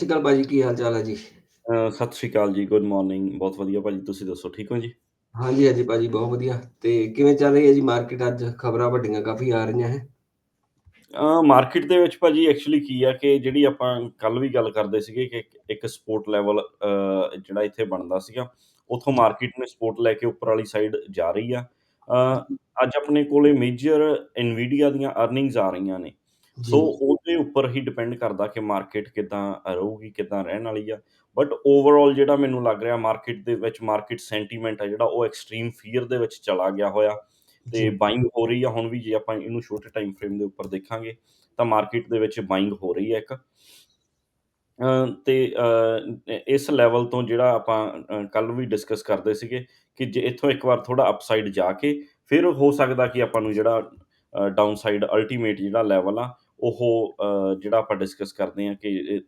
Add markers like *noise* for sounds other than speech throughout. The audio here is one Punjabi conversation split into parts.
ਸਤਿ ਸ਼੍ਰੀ ਅਕਾਲ ਭਾਜੀ ਕੀ ਹਾਲ ਚਾਲ ਹੈ ਜੀ ਅ, ਸਤਿ ਸ਼੍ਰੀ ਅਕਾਲ ਜੀ, ਗੁੱਡ ਮਾਰਨਿੰਗ ਬਹੁਤ ਵਧੀਆ ਭਾਜੀ ਤੁਸੀਂ ਦੱਸੋ ਠੀਕ ਹੋ ਜੀ? ਹਾਂਜੀ ਹਾਂਜੀ ਭਾਜੀ ਬਹੁਤ ਵਧੀਆ ਤੇ ਕਿਵੇਂ ਚੱਲ ਰਹੀ ਹੈ ਜੀ ਮਾਰਕੀਟ ਅੱਜ ਖਬਰਾਂ ਵੱਡੀਆਂ ਕਾਫੀ ਆ ਰਹੀਆਂ ਹੈ ਅ, ਮਾਰਕੀਟ ਦੇ ਵਿੱਚ ਭਾਜੀ ਐਕਚੁਅਲੀ ਕੀ ਆ ਕਿ ਜਿਹੜੀ ਆਪਾਂ ਕੱਲ ਵੀ ਗੱਲ ਕਰਦੇ ਸੀਗੇ ਕਿ ਇੱਕ ਸਪੋਰਟ ਲੈਵਲ ਅ, ਜਿਹੜਾ ਇੱਥੇ ਬਣਦਾ ਸੀਗਾ, ਉੱਥੋਂ ਮਾਰਕੀਟ ਨੇ ਸਪੋਰਟ ਲੈ ਕੇ ਉੱਪਰ ਵਾਲੀ ਸਾਈਡ ਜਾ ਰਹੀ ਆ। ਅ, ਅੱਜ ਆਪਣੇ ਕੋਲੇ ਮੇਜਰ ਨਵੀਡੀਆ ਦੀਆਂ ਅਰਨਿੰਗਜ਼ ਆ ਰਹੀਆਂ ਨੇ। ਸੋ ਜੀ ਉਹਦੇ ਉੱਪਰ ਹੀ ਡਿਪੈਂਡ ਕਰਦਾ ਕਿ ਮਾਰਕੀਟ ਕਿੱਦਾਂ ਰਹੂਗੀ, ਕਿੱਦਾਂ ਰਹਿਣ ਵਾਲੀ ਆ। ਬਟ ਓਵਰਆਲ ਜਿਹੜਾ ਮੈਨੂੰ ਲੱਗ ਰਿਹਾ ਮਾਰਕੀਟ ਦੇ ਵਿੱਚ ਮਾਰਕੀਟ ਸੈਂਟੀਮੈਂਟ ਆ ਜਿਹੜਾ ਉਹ ਐਕਸਟ੍ਰੀਮ ਫੀਅਰ ਦੇ ਵਿੱਚ ਚਲਾ ਗਿਆ ਹੋਇਆ। ਤੇ ਜੀ ਬਾਇੰਗ ਹੋ ਰਹੀ ਆ ਹੁਣ ਵੀ ਜੇ ਆਪਾਂ ਇਹਨੂੰ ਛੋਟੇ ਟਾਈਮ ਫਰੇਮ ਦੇ ਉੱਪਰ ਦੇਖਾਂਗੇ, ਤਾਂ ਮਾਰਕੀਟ ਦੇ ਵਿੱਚ ਬਾਇੰਗ ਹੋ ਰਹੀ ਹੈ ਇੱਕ। ਅ, ਤੇ ਅ, ਇ ਇਸ ਲੈਵਲ ਤੋਂ ਜਿਹੜਾ ਆਪਾਂ ਅ, ਕੱਲ੍ਹ ਵੀ ਡਿਸਕਸ ਕਰਦੇ ਸੀਗੇ ਕਿ ਜੇ ਇੱਥੋਂ ਇੱਕ ਵਾਰ ਥੋੜ੍ਹਾ ਅਪਸਾਈਡ ਜਾ ਕੇ ਫਿਰ ਹੋ ਸਕਦਾ ਕਿ ਆਪਾਂ ਨੂੰ ਜਿਹੜਾ ਅ, ਡਾਊਨਸਾਈਡ ਅਲਟੀਮੇਟ ਜਿਹੜਾ ਲੈਵਲ ਆ ਉਹ ਜਿਹੜਾ ਆਪਾਂ ਡਿਸਕਸ ਕਰਦੇ ਹਾਂ ਕਿ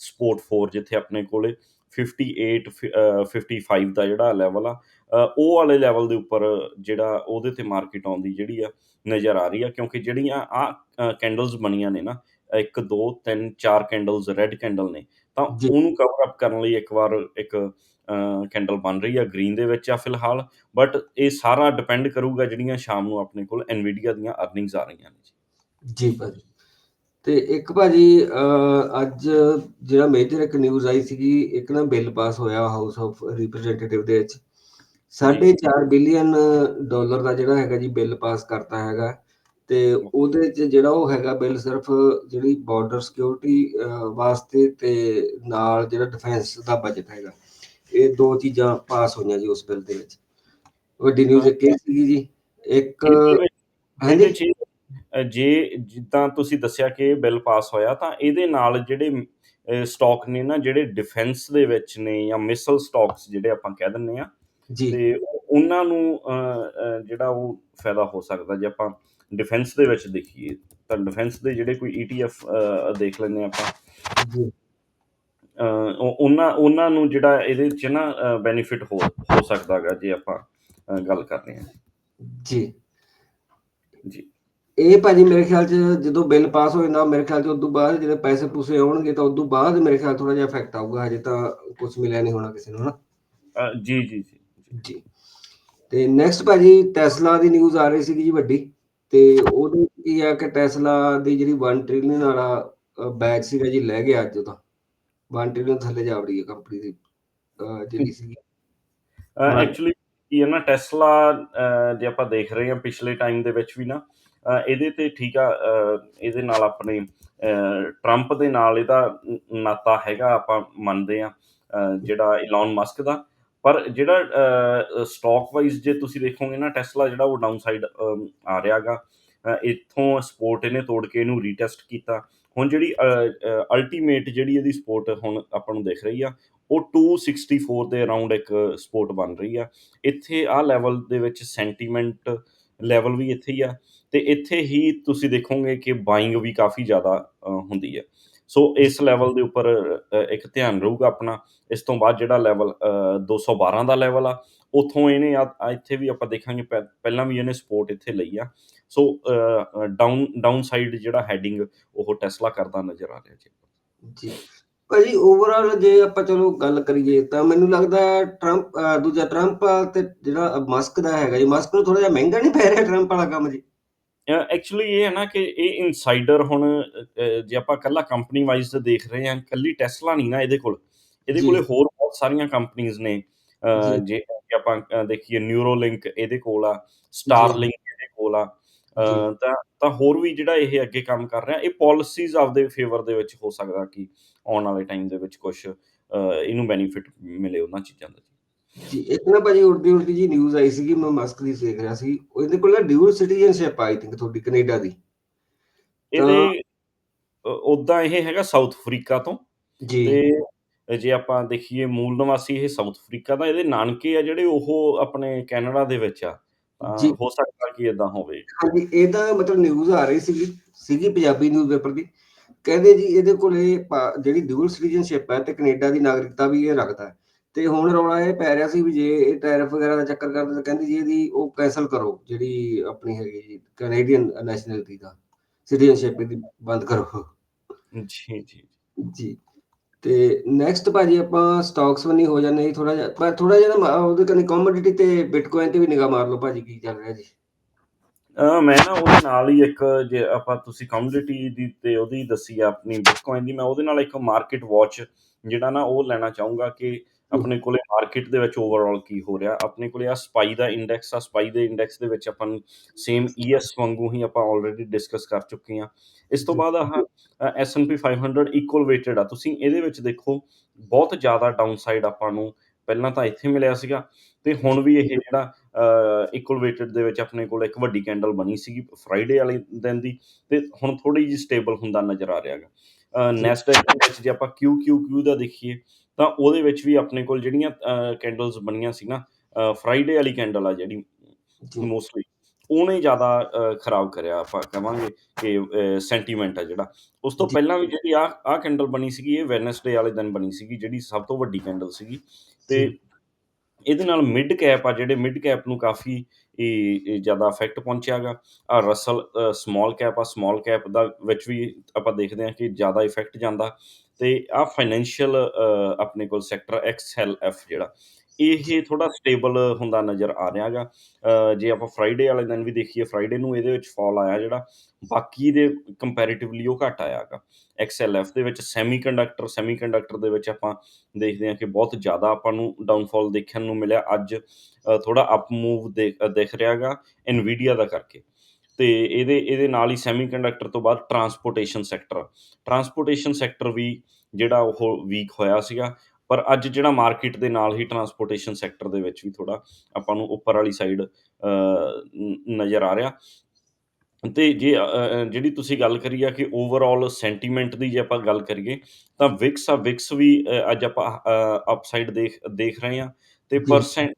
ਸਪੋਰਟ 4 ਜਿੱਥੇ ਆਪਣੇ ਕੋਲੇ 58 ਫਿ ਅ, 55 ਦਾ ਜਿਹੜਾ ਲੈਵਲ ਆ ਉਹ ਵਾਲੇ ਲੈਵਲ ਦੇ ਉੱਪਰ ਜਿਹੜਾ ਉਹਦੇ ਤੇ ਮਾਰਕੀਟ ਆਉਂਦੀ ਜਿਹੜੀ ਆ ਨਜ਼ਰ ਆ ਰਹੀ ਆ ਕਿਉਂਕਿ ਜਿਹੜੀਆਂ ਆਹ ਕੈਂਡਲਸ ਬਣੀਆਂ ਨੇ ਨਾ 1, 2, 3, 4 ਕੈਂਡਲਸ ਰੈਡ ਕੈਂਡਲ ਨੇ, ਤਾਂ ਉਹਨੂੰ ਕਵਰ ਅਪ ਕਰਨ ਲਈ ਇੱਕ ਵਾਰ ਇੱਕ ਕੈਂਡਲ ਬਣ ਰਹੀ ਆ ਗ੍ਰੀਨ ਦੇ ਵਿੱਚ ਆ ਫਿਲਹਾਲ, ਬਟ ਇਹ ਸਾਰਾ ਡਿਪੈਂਡ ਕਰੂਗਾ ਜਿਹੜੀਆਂ ਸ਼ਾਮ ਨੂੰ ਆਪਣੇ ਕੋਲ ਐਨਵੀਡੀਆ ਦੀਆਂ ਅਰਨਿੰਗਜ਼ ਆ ਰਹੀਆਂ ਨੇ ਜੀ। ਜੀ ਭਾਜੀ। ਤੇ ਇੱਕ ਭਾਜੀ ਅੱਜ ਜਿਹੜਾ ਮੇਜਰ ਇੱਕ ਨਿਊਜ਼ ਆਈ ਸੀਗੀ ਇੱਕ ਨਾ ਬਿੱਲ ਪਾਸ ਹੋਇਆ ਹਾਊਸ ਆਫ ਰਿਪਰੈਜ਼ੈਂਟੇਟਿਵ ਦੇ ਵਿੱਚ। ਜੀ, ਸਾਢੇ ਚਾਰ ਬਿਲੀਅਨ ਡਾਲਰ ਦਾ ਜਿਹੜਾ ਹੈਗਾ ਜੀ ਬਿੱਲ ਪਾਸ ਕਰਤਾ ਹੈਗਾ। ਤੇ ਉਹਦੇ 'ਚ ਜਿਹੜਾ ਉਹ ਹੈਗਾ ਬਿੱਲ ਸਿਰਫ ਜਿਹੜੀ ਬਾਰਡਰ ਸਿਕਿਉਰਿਟੀ ਵਾਸਤੇ ਤੇ ਨਾਲ ਜਿਹੜਾ ਡਿਫੈਂਸ ਦਾ ਬਜਟ ਹੈਗਾ। ਇਹ ਦੋ ਚੀਜ਼ਾਂ ਪਾਸ ਹੋਈਆਂ ਜੀ ਉਸ ਬਿੱਲ ਦੇ ਵਿੱਚ। ਵੱਡੀ ਨਿਊਜ਼ ਇੱਕ ਇਹ ਸੀਗੀ ਜੀ। ਇੱਕ ਹਾਂਜੀ? ਜੇ ਜਿੱਦਾਂ ਤੁਸੀਂ ਦੱਸਿਆ ਕਿ ਬਿੱਲ ਪਾਸ ਹੋਇਆ ਤਾਂ ਇਹਦੇ ਨਾਲ ਜਿਹੜੇ ਸਟਾਕ ਨੇ ਨਾ ਜਿਹੜੇ ਡਿਫੈਂਸ ਦੇ ਵਿੱਚ ਨੇ ਜਾਂ ਮਿਸਾਈਲ ਸਟਾਕਸ ਜਿਹੜੇ ਆਪਾਂ ਕਹਿ ਦਿੰਦੇ ਆ ਜੀ। ਤੇ ਉਹ ਉਹਨਾਂ ਨੂੰ ਜਿਹੜਾ ਉਹ ਫਾਇਦਾ ਹੋ ਸਕਦਾ ਜੇ ਆਪਾਂ ਡਿਫੈਂਸ ਦੇ ਵਿੱਚ ਦੇਖੀਏ ਤਾਂ ਡਿਫੈਂਸ ਦੇ ਜਿਹੜੇ ਕੋਈ ਈਟੀਐਫ ਦੇਖ ਲੈਂਦੇ ਆਪਾਂ। ਜੀ। ਉਹਨਾਂ ਉਹਨਾਂ ਨੂੰ ਜਿਹੜਾ ਇਹਦੇ 'ਚ ਨਾ ਬੈਨੀਫਿਟ ਹੋ ਹੋ ਸਕਦਾ ਗਾ ਜੇ ਆਪਾਂ ਗੱਲ ਕਰ ਰਹੇ ਹਾਂ। ਜੀ। ਜੀ। ਇਹ ਭਾਜੀ ਮੇਰੇ ਖਿਆਲ 'ਚ ਜਦੋਂ ਬਿੱਲ ਪਾਸ ਹੋ ਜਾਂਦਾ ਮੇਰੇ ਖਿਆਲ 'ਚ ਉਦੋਂ ਬਾਅਦ ਜਦੋਂ ਪੈਸੇ ਪੂਸੇ ਆਉਣਗੇ ਤਾਂ ਉਦੋਂ ਬਾਅਦ ਮੇਰੇ ਖਿਆਲ ਥੋੜਾ ਜਿਹਾ ਇਫੈਕਟ ਆਊਗਾ ਹਜੇ ਤਾਂ ਕੁਝ ਮਿਲਿਆ ਨਹੀਂ ਹੋਣਾ ਕਿਸੇ ਨੂੰ ਹਨਾ? ਜੀ ਜੀ ਜੀ। ਜੀ। ਤੇ ਨੈਕਸਟ ਭਾਜੀ ਟੈਸਲਾ ਦੀ ਨਿਊਜ਼ ਆ ਰਹੀ ਸੀਗੀ ਜੀ ਵੱਡੀ ਤੇ ਉਹਦੇ ਕੀ ਆ ਕਿ ਟੈਸਲਾ ਦੀ ਜਿਹੜੀ 1 ਟ੍ਰਿਲੀਅਨ ਵਾਲਾ ਬੈਚ ਸੀਗਾ ਜੀ ਲੈ ਗਿਆ ਅੱਜ ਉਹਦਾ 1 ਟ੍ਰਿਲੀਅਨ ਥੱਲੇ ਜਾ ਵੜੀ ਹੈ ਕੰਪਨੀ ਦੀ ਜਿਹੜੀ ਮਾਰਕੀਟ ਐਕਚੁਅਲੀ ਕੀ ਹੈ ਨਾ ਟੈਸਲਾ ਜੇ ਆਪਾਂ ਦੇਖ ਰਹੇ ਹਾਂ ਪਿਛਲੇ ਟਾਈਮ ਦੇ ਵਿੱਚ ਵੀ ਨਾ ਇਹਦੇ ਤੇ ਠੀਕ ਆ ਇਹਦੇ ਨਾਲ ਆਪਣੇ ਟਰੰਪ ਦੇ ਨਾਲ ਇਹਦਾ ਨਾਤਾ ਹੈਗਾ ਆਪਾਂ ਮੰਨਦੇ ਆ ਜਿਹੜਾ ਇਲਨ ਮਸਕ ਦਾ। ਪਰ ਜਿਹੜਾ ਸਟਾਕ ਵਾਈਜ਼ ਜੇ ਤੁਸੀਂ ਦੇਖੋਗੇ ਨਾ ਟੈਸਲਾ ਜਿਹੜਾ ਉਹ ਡਾਊਨ ਸਾਈਡ ਆ ਰਿਹਾਗਾ। ਇੱਥੋਂ ਸਪੋਰਟ ਇਹਨੇ ਤੋੜ ਕੇ ਇਹਨੂੰ ਰੀਟੈਸਟ ਕੀਤਾ। ਹੁਣ ਜਿਹੜੀ ਅਲਟੀਮੇਟ ਜਿਹੜੀ ਇਹਦੀ ਸਪੋਰਟ ਹੁਣ ਆਪਾਂ ਨੂੰ ਦਿਖ ਰਹੀ ਆ, ਉਹ 264 ਦੇ ਅਰਾਊਂਡ ਇੱਕ ਸਪੋਰਟ ਬਣ ਰਹੀ ਆ। ਇੱਥੇ ਆ ਲੈਵਲ ਦੇ ਵਿੱਚ ਸੈਂਟੀਮੈਂਟ ਲੈਵਲ ਵੀ ਇੱਥੇ ਹੀ ਆ ਅਤੇ ਇੱਥੇ ਹੀ ਤੁਸੀਂ ਦੇਖੋਗੇ ਕਿ ਬਾਇੰਗ ਵੀ ਕਾਫੀ ਜ਼ਿਆਦਾ ਹੁੰਦੀ ਹੈ। ਸੋ ਇਸ ਲੈਵਲ ਦੇ ਉੱਪਰ ਇੱਕ ਧਿਆਨ ਰਹੂਗਾ ਆਪਣਾ। ਇਸ ਤੋਂ ਬਾਅਦ ਜਿਹੜਾ ਲੈਵਲ 212 ਦਾ ਲੈਵਲ ਆ, ਉਥੋਂ ਇਹਨੇ ਇੱਥੇ ਵੀ ਆਪਾਂ ਦੇਖਾਂਗੇ ਪਹਿ- ਪਹਿਲਾਂ ਵੀ ਇਹਨੇ ਸਪੋਰਟ ਇੱਥੇ ਲਈ ਆ। ਸੋ ਡਾਊਨ ਡਾਊਨ ਸਾਈਡ ਜਿਹੜਾ ਹੈਡਿੰਗ ਉਹ ਟੈਸਲਾ ਕਰਦਾ ਨਜ਼ਰ ਆ ਰਿਹਾ ਜੀ। ਜੀ। ਭਾਜੀ ਓਵਰਆਲ ਜੇ ਆਪਾਂ ਚਲੋ ਗੱਲ ਕਰੀਏ ਤਾਂ ਮੈਨੂੰ ਲੱਗਦਾ ਹੈ ਟਰੰਪ ਅਹ, ਦੂਜਾ ਟਰੰਪ ਤੇ ਜਿਹੜਾ ਮਸਕ ਦਾ ਹੈਗਾ ਜੀ ਮਸਕ ਨੂੰ ਥੋੜਾ ਜਿਹਾ ਮਹਿੰਗਾ ਨਹੀਂ ਪੈ ਰਿਹਾ ਟਰੰਪ ਵਾਲਾ ਕੰਮ ਜੀ? ਐਕਚੁਅਲੀ ਇਹ ਹੈ ਨਾ ਕਿ ਇਹ ਇਨਸਾਈਡਰ ਹੁਣ ਜੇ ਆਪਾਂ ਕੱਲਾ ਕੰਪਨੀ ਵਾਈਜ਼ ਦੇਖ ਰਹੇ ਹਾਂ ਕੱਲੀ ਟੈਸਲਾ ਨਹੀਂ ਨਾ ਇਹਦੇ ਕੋਲ ਇਹਦੇ ਜੀ। ਕੋਲੇ ਹੋਰ ਬਹੁਤ ਸਾਰੀਆਂ ਕੰਪਨੀਆਂ ਨੇ ਜੀ। ਜੇ ਜੇ ਆਪਾਂ ਦੇਖੀਏ ਨਿਊਰੋਲਿੰਕ ਇਹਦੇ ਕੋਲ ਆ ਜੀ। ਸਟਾਰਲਿੰਕ ਇਹਦੇ ਕੋਲ ਆ ਜੀ। ਤਾਂ ਤਾਂ ਹੋਰ ਵੀ ਜਿਹੜਾ ਇਹ ਅੱਗੇ ਕੰਮ ਕਰ ਰਿਹਾ ਇਹ ਪਾਲਿਸੀਜ਼ ਆਪਦੇ ਫੇਵਰ ਦੇ ਵਿੱਚ ਹੋ ਸਕਦਾ ਕਿ ਆਉਣ ਵਾਲੇ ਟਾਈਮ ਦੇ ਵਿੱਚ ਕੁਝ ਇਹਨੂੰ ਬੈਨੀਫਿਟ ਮਿਲੇ ਉਹਨਾਂ ਚੀਜ਼ਾਂ ਦਾ। ਜੀ ਇੱਕ ਨਾ ਭਾਜੀ ਉੜਦੀ ਉੜਦੀ ਜੀ ਨਿਊਜ਼ ਆਈ ਸੀਗੀ ਮੈਂ ਮਸਕ ਦੀ ਦੇਖ ਰਿਹਾ ਸੀ। ਉਹਦੇ ਕੋਲ ਨਾ ਡਿਊਲ ਸਿਟੀਜ਼ਨਸ਼ਿਪ ਆਈ ਥਿੰਕ ਤੁਹਾਡੀ ਕੈਨੇਡਾ ਦੀ। ਤਾਂ ਇਹਦੇ ਉਦਾਂ ਇਹ ਹੈਗਾ ਸਾਊਥ ਅਫਰੀਕਾ ਤੋਂ। ਜੀ। ਤੇ ਜੇ ਆਪਾਂ ਦੇਖੀਏ ਮੂਲ ਨਿਵਾਸੀ ਇਹ ਸਾਊਥ ਅਫਰੀਕਾ ਦਾ ਇਹਦੇ ਨਾਨਕੇ ਆ ਜਿਹੜੇ ਉਹ ਆਪਣੇ ਕੈਨੇਡਾ ਦੇ ਵਿੱਚ ਆ। ਤਾਂ ਹੋ ਸਕਦਾ ਕਿ ਇਦਾਂ ਹੋਵੇ। ਹਾਂਜੀ ਇਹਦਾ ਮਤਲਬ ਨਿਊਜ਼ ਆ ਰਹੀ ਸੀਗੀ ਸੀਗੀ ਪੰਜਾਬੀ ਨਿਊਜ਼ਪੇਪਰ ਦੀ। ਕਹਿੰਦੇ ਜੀ ਇਹਦੇ ਕੋਲੇ ਜਿਹੜੀ ਡਿਊਲ ਸਿਟੀਜ਼ਨਸ਼ਿਪ ਹੈ ਤੇ ਕੈਨੇਡਾ ਦੀ ਨਾਗਰਿਕਤਾ ਵੀ ਇਹ ਰੱਖਦਾ ਹੈ। ਤੇ ਹੁਣ ਰੌਲਾ ਇਹ ਪੈ ਰਿਹਾ ਸੀ ਵੀ ਜੇ ਇਹ ਟੈਰਿਫ ਵਗੈਰਾ ਦਾ ਚੱਕਰ ਕਰਦੇ ਤਾਂ ਕਹਿੰਦੀ ਜੀ ਇਹਦੀ ਉਹ ਕੈਨਸਲ ਕਰੋ ਜਿਹੜੀ ਆਪਣੀ ਹੈਗੀ ਜੀ ਕੈਨੇਡੀਅਨ ਨੈਸ਼ਨੈਲਿਟੀ ਦਾ ਸਿਟੀਜ਼ਨਸ਼ਿਪ ਦੀ ਬੰਦ ਕਰੋ। ਜੀ ਜੀ। ਜੀ। ਤੇ ਨੈਕਸਟ ਭਾਜੀ ਆਪਾਂ ਸਟਾਕਸ ਵੱਲ ਹੋ ਜਾਂਦੇ ਜੀ ਥੋੜਾ ਜਿਹਾ ਪਰ ਥੋੜਾ ਜਿਹਾ ਨਾ ਉਹਦੇ ਕਨੇ ਕਮੋਡਿਟੀ ਤੇ ਬਿਟਕੋਇਨ ਤੇ ਵੀ ਨਿਗਾਹ ਮਾਰ ਲਓ ਭਾਜੀ ਕੀ ਚੱਲ ਰਿਹਾ ਜੀ। ਮੈਂ ਨਾ ਉਹਦੇ ਨਾਲ ਹੀ ਇੱਕ ਜੇ ਆਪਾਂ ਤੁਸੀਂ ਕਮੋਡਿਟੀ ਦੀ ਤੇ ਉਹਦੀ ਦੱਸੀ ਆ ਆਪਣੀ ਬਿਟਕੋਇਨ ਦੀ, ਮੈਂ ਉਹਦੇ ਨਾਲ ਇੱਕ ਮਾਰਕੀਟ ਵਾਚ ਜਿਹੜਾ ਨਾ ਉਹ ਲੈਣਾ ਚਾਹੂੰਗਾ ਕਿ ਆਪਣੇ ਕੋਲੇ ਮਾਰਕੀਟ ਦੇ ਵਿੱਚ ਓਵਰਆਲ ਕੀ ਹੋ ਰਿਹਾ। ਆਪਣੇ ਕੋਲੇ ਆ ਸਪਾਈ ਦਾ ਇੰਡੈਕਸ ਆ ਸਪਾਈ ਦੇ ਇੰਡੈਕਸ ਦੇ ਵਿੱਚ ਆਪਾਂ ਨੂੰ ਸੇਮ ਈਐਸ ਵਾਂਗੂ ਹੀ ਆਪਾਂ ਆਲਰੇਡੀ ਡਿਸਕਸ ਕਰ ਚੁੱਕੇ ਆ ਇਸ ਤੋਂ ਬਾਅਦ ਆਹ S&P 500 ਇਕੁਅਲ weighted ਆ। ਤੁਸੀਂ ਇਹਦੇ ਵਿੱਚ ਦੇਖੋ, ਬਹੁਤ ਜ਼ਿਆਦਾ ਡਾਊਨਸਾਈਡ ਆਪਾਂ ਨੂੰ ਪਹਿਲਾਂ ਤਾਂ ਇੱਥੇ ਮਿਲਿਆ ਸੀਗਾ। ਤੇ ਹੁਣ ਵੀ ਇਹ ਜਿਹੜਾ ਇਕੁਅਲ weighted ਦੇ ਵਿੱਚ ਆਪਣੇ ਕੋਲ ਇੱਕ ਵੱਡੀ ਕੈਂਡਲ ਬਣੀ ਸੀਗੀ ਫਰਾਈਡੇ ਵਾਲੇ ਦਿਨ ਦੀ ਤੇ ਹੁਣ ਥੋੜੀ ਜਿਹੀ ਸਟੇਬਲ ਹੁੰਦਾ ਨਜ਼ਰ ਆ ਰਿਹਾ ਹੈਗਾ। ਨੈਸਡੈਕ ਦੇ ਵਿੱਚ ਜੇ ਆਪਾਂ QQQ ਦਾ ਦੇਖੀਏ ਤਾਂ ਉਹਦੇ ਵਿੱਚ ਵੀ ਆਪਣੇ ਕੋਲ ਜਿਹੜੀਆਂ ਕੈਂਡਲਸ ਬਣੀਆਂ ਸੀ ਨਾ ਫਰਾਈਡੇ ਵਾਲੀ ਕੈਂਡਲ ਆ ਜਿਹੜੀ ਜੀ। ਮੋਸਟਲੀ ਉਹਨੇ ਜ਼ਿਆਦਾ ਖਰਾਬ ਕਰਿਆ ਆਪਾਂ ਕਹਾਂਗੇ ਕਿ ਸੈਂਟੀਮੈਂਟ ਆ ਜਿਹੜਾ। ਉਸ ਤੋਂ ਜੀ। ਪਹਿਲਾਂ ਵੀ ਜਿਹੜੀ ਆ ਆ ਕੈਂਡਲ ਬਣੀ ਸੀਗੀ ਇਹ ਵੈਨਸਡੇ ਵਾਲੇ ਦਿਨ ਬਣੀ ਸੀਗੀ ਜਿਹੜੀ ਸਭ ਤੋਂ ਵੱਡੀ ਕੈਂਡਲ ਸੀਗੀ। ਤੇ ਜੀ। ਇਹਦੇ ਨਾਲ ਮਿਡ ਕੈਪ ਆ ਜਿਹੜੇ ਮਿਡ ਕੈਪ ਨੂੰ ਕਾਫੀ ਇਹ ਜ਼ਿਆਦਾ ਇਫੈਕਟ ਪਹੁੰਚਿਆਗਾ। ਆ ਰਸਲ ਸਮਾਲ ਕੈਪ ਆ ਸਮਾਲ ਕੈਪ ਦਾ ਵਿੱਚ ਵੀ ਆਪਾਂ ਦੇਖਦੇ ਹਾਂ ਕਿ ਜ਼ਿਆਦਾ ਇਫੈਕਟ ਜਾਂਦਾ। ਤੇ ਆ ਫਾਈਨੈਂਸ਼ੀਅਲ ਆਪਣੇ ਕੋਲ ਸੈਕਟਰ ਐਕਸ ਐਲ ਐਫ ਜਿਹੜਾ ਇਹ ਥੋੜਾ ਸਟੇਬਲ ਹੁੰਦਾ ਨਜ਼ਰ ਆ ਰਿਹਾਗਾ ਜੇ ਆਪਾਂ ਫਰਾਈਡੇ ਵਾਲੇ ਦਿਨ ਵੀ ਦੇਖੀਏ ਫਰਾਈਡੇ ਨੂੰ ਇਹਦੇ ਵਿੱਚ ਫਾਲ ਆਇਆ ਜਿਹੜਾ, ਬਾਕੀ ਦੇ ਕੰਪੈਰੀਟਿਵਲੀ ਉਹ ਘਟ ਆਇਆਗਾ ਐਕਸਐਲਐਫ ਦੇ ਵਿੱਚ ਸੈਮੀਕੰਡਕਟਰ ਸੈਮੀਕੰਡਕਟਰ ਦੇ ਵਿੱਚ ਆਪਾਂ ਦੇਖਦੇ ਹਾਂ ਕਿ ਬਹੁਤ ਜ਼ਿਆਦਾ ਆਪਾਂ ਨੂੰ ਡਾਊਨਫਾਲ ਦੇਖਣ ਨੂੰ ਮਿਲਿਆ। ਅੱਜ ਥੋੜਾ ਅਪ ਮੂਵ ਦਿਖ ਰਿਹਾਗਾ ਇਨਵੀਡੀਆ ਦਾ ਕਰਕੇ। ਤੇ ਇਹਦੇ ਇਹਦੇ ਨਾਲ ਹੀ ਸੈਮੀਕੰਡਕਟਰ ਤੋਂ ਬਾਅਦ ਟਰਾਂਸਪੋਰਟੇਸ਼ਨ ਸੈਕਟਰ ਟਰਾਂਸਪੋਰਟੇਸ਼ਨ ਸੈਕਟਰ ਵੀ ਜਿਹੜਾ ਉਹ ਵੀਕ ਹੋਇਆ ਸੀਗਾ। ਪਰ ਅੱਜ ਜਿਹੜਾ ਮਾਰਕੀਟ ਦੇ ਨਾਲ ਹੀ ਟਰਾਂਸਪੋਰਟੇਸ਼ਨ ਸੈਕਟਰ ਦੇ ਵਿੱਚ ਵੀ ਥੋੜਾ ਆਪਾਂ ਨੂੰ ਉੱਪਰ ਵਾਲੀ ਸਾਈਡ ਨਜ਼ਰ ਆ ਰਿਹਾ ਤੇ ਜੇ ਜਿਹੜੀ ਤੁਸੀਂ ਗੱਲ ਕਰੀ ਆ ਕਿ ਓਵਰਆਲ ਸੈਂਟੀਮੈਂਟ ਦੀ ਜੇ ਆਪਾਂ ਗੱਲ ਕਰੀਏ ਤਾਂ ਵਿਕਸ ਆ ਵਿਕਸ ਵੀ ਅੱਜ ਆਪਾਂ ਅਪਸਾਈਡ ਦੇਖ ਦੇਖ ਰਹੇ ਆ ਤੇ। ਪਰਸੈਂਟ